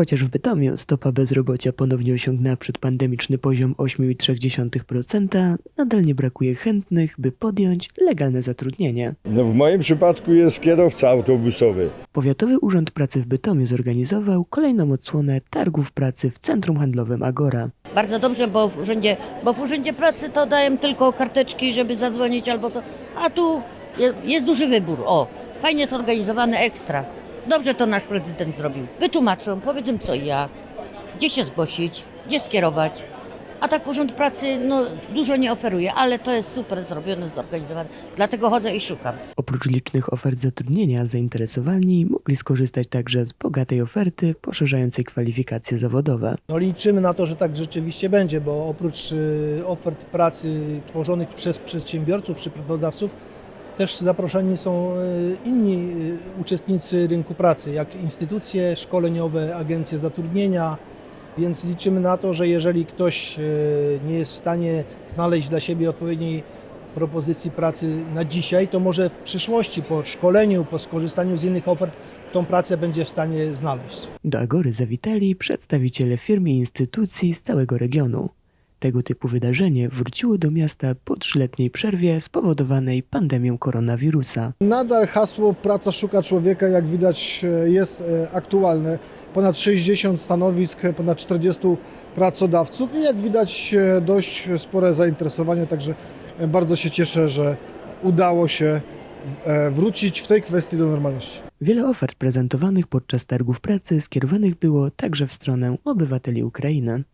Chociaż w Bytomiu stopa bezrobocia ponownie osiągnęła przedpandemiczny poziom 8,3%, nadal nie brakuje chętnych, by podjąć legalne zatrudnienie. No w moim przypadku jest kierowca autobusowy. Powiatowy Urząd Pracy w Bytomiu zorganizował kolejną odsłonę targów pracy w Centrum Handlowym Agora. Bardzo dobrze, bo w urzędzie, bo w urzędzie pracy to dają tylko karteczki, żeby zadzwonić albo co. A tu jest, jest duży wybór. O, fajnie zorganizowany ekstra. Dobrze to nasz prezydent zrobił. Wytłumaczą, powiedzą co i jak, gdzie się zgłosić, gdzie skierować. A tak urząd pracy no, dużo nie oferuje, ale to jest super zrobione, zorganizowane. Dlatego chodzę i szukam. Oprócz licznych ofert zatrudnienia, zainteresowani mogli skorzystać także z bogatej oferty poszerzającej kwalifikacje zawodowe. No liczymy na to, że tak rzeczywiście będzie, bo oprócz y, ofert pracy tworzonych przez przedsiębiorców czy pracodawców, też zaproszeni są y, inni y, uczestnicy rynku pracy, jak instytucje szkoleniowe, agencje zatrudnienia, więc liczymy na to, że jeżeli ktoś y, nie jest w stanie znaleźć dla siebie odpowiedniej propozycji pracy na dzisiaj, to może w przyszłości po szkoleniu, po skorzystaniu z innych ofert tą pracę będzie w stanie znaleźć. Do Agory zawitali przedstawiciele firm i instytucji z całego regionu. Tego typu wydarzenie wróciło do miasta po trzyletniej przerwie spowodowanej pandemią koronawirusa. Nadal hasło Praca szuka człowieka, jak widać, e, jest e, aktualne. Ponad 60 stanowisk, ponad 40 pracodawców i jak widać e, dość spore zainteresowanie, także bardzo się cieszę, że udało się wrócić w tej kwestii do normalności. Wiele ofert prezentowanych podczas targów pracy skierowanych było także w stronę obywateli Ukrainy.